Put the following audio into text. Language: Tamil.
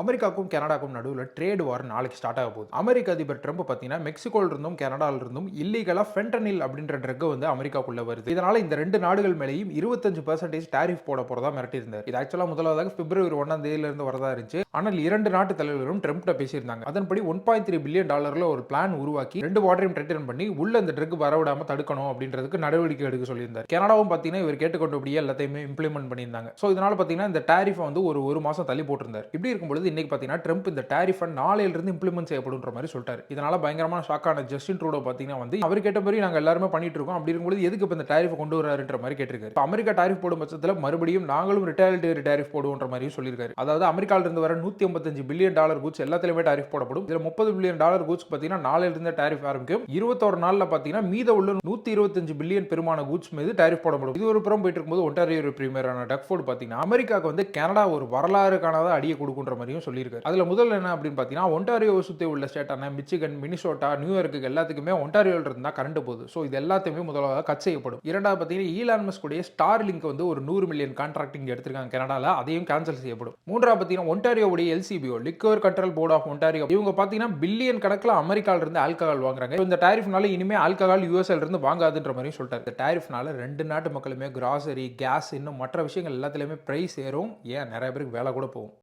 அமெரிக்காவுக்கும் கனடாக்கும் நடுவில் ட்ரேட் வார் நாளைக்கு ஸ்டார்ட் ஆக போகுது. அமெரிக்க அதிபர் ட்ரம்ப் பார்த்தீங்கன்னா மெக்சிகோல இருந்தும் கனடாவில் இருந்தும் இல்லீகலா ஃபென்டனில் அப்படின்ற ட்ரக் வந்து அமெரிக்காக்குள்ளே வருது. இதனால் இந்த ரெண்டு நாடுகள் மேலேயும் இருபத்தஞ்சு பர்சன்டேஜ் டேரிஃப் போட போகிறதா மிரட்டியிருந்தார். இது ஆக்சுவலாக முதலாவதாக பிப்ரவரி ஒன்றாம் தேதியிலிருந்து வரதா இருந்துச்சு. ஆனால் இரண்டு நாட்டு தலைவர்களும் ட்ரம்ப்ட பேசியிருந்தாங்க. அதன்படி ஒன் பாயிண்ட் த்ரீ பில்லியன் டாலரில் ஒரு பிளான் உருவாக்கி ரெண்டு வாட்டரையும் ரிட்டர்ன் பண்ணி உள்ள இந்த ட்ரக் வரவிடாமல் தடுக்கணும் அப்படின்றதுக்கு நடவடிக்கை எடுக்க சொல்லியிருந்தார். கனடாவும் பார்த்தீங்கன்னா இவர் கேட்டுக்கொண்டபடியே எல்லாத்தையுமே இம்ப்ளிமெண்ட் பண்ணியிருந்தாங்க. ஸோ இதனால் பார்த்தீங்கன்னா இந்த டாரிஃபை வந்து ஒரு ஒரு மாதம் தள்ளி போட்டிருந்தார். இப்படி இருக்கும்பொழுது இன்றைக்கி பார்த்தீங்கன்னா ட்ரம்ப் இந்த டாரிஃபை நாளையிலிருந்து இம்ப்ளிமெண்ட் செய்யப்படுன்ற மாதிரி சொல்லிட்டாரு. இதனால் பயங்கரமான ஷாக்கான ஜஸ்டின் ட்ரூடோ பார்த்தீங்கன்னா வந்து அவர் கேட்ட மாதிரி நாங்கள் எல்லாருமே பண்ணிட்டு இருக்கோம். அப்படி இருக்கும்போது எதுக்கு இப்போ இந்த டேரிஃப் கொண்டு வராருன்ற மாதிரி கேட்டிருக்காரு. இப்போ அமெரிக்கா டேரிஃப் போடும் பட்சத்தில் மறுபடியும் நாங்களும் ரிட்டாலிட்டரி டேரிஃப் போடுவோன்ற மாதிரியும் சொல்லியிருக்காரு. அதாவது அமெரிக்கால இருந்து வர நூற்றி ஐம்பத்தஞ்சு பில்லியன் டாலர் கூட்ஸ் எல்லாத்துலயுமே டாரிஃப் போடப்படும். இதில் முப்பது பில்லியன் டாலர் கூட்ஸ் பார்த்தீங்கன்னா நாளையில டேரிஃப் டாரிஃப் ஆரம்பிக்கும். இருபத்தோரு நாளில் பார்த்தீங்கன்னா மீத உள்ள நூற்றி இருபத்தஞ்சு பில்லியன் பெருமான கூட்ஸ் மீது டாரிஃப் போடப்படும். இது ஒரு புறம் போயிட்டு இருக்கும்போது ஒன்டாரியோ பிரீமியரான டக்ஃபோர்டு பார்த்தீங்கன்னா அமெரிக்காவுக்கு வந்து கனடா ஒரு வரலாறு காணாத அடியை கொடுக்குன்ற மாதிரியும் சொல்லியிருக்காரு. அதில் முதல்ல என்ன அப்படின்னு பார்த்தீங்கன்னா ஒன்டாரியோ சுற்றி உள்ள ஸ்டேட்டான மிச்சிகன் மினிசோட்டா நியூயார்க்கு எல்லாத்துக்குமே ஒன்டாரியோல இருந்தால் கரண்ட் போகுது. ஸோ இது எல்லாத்தையுமே முதலாவது கட் செய்யப்படும். இரண்டாவது பார்த்தீங்கன்னா ஈலான்மஸ் ஸ்டார் லிங்க் வந்து ஒரு நூறு மில்லியன் கான்ட்ராக்டிங் எடுத்திருக்காங்க கனடாவில் அதையும் கேன்சல் செய்யப்படும். மூன்றாவது பார்த்தீங்கன்னா ஒன்டாரியோவுடைய LCBO liquor control board of Ontario இவங்க பார்த்தீங்கன்னா பில்லியன் கணக்கில் அமெரிக்கால இருந்து ஆல்கஹால் வாங்குறாங்க. இந்த டாரிஃப்னால இனிமே ஆல்கஹால் யூஎஸ்எல் இருந்து வாங்காதுன்ற மாதிரியும் சொல்லிட்டாரு. இந்த டாரிஃப்னால ரெண்டு நாட்டு மக்களுமே கிராசரி கேஸ் இன்னும் மற்ற விஷயங்கள் எல்லாத்துலேயுமே ப்ரைஸ் ஏறும். ஏன்? நிறைய பேருக்கு வேலை கூட போகும்.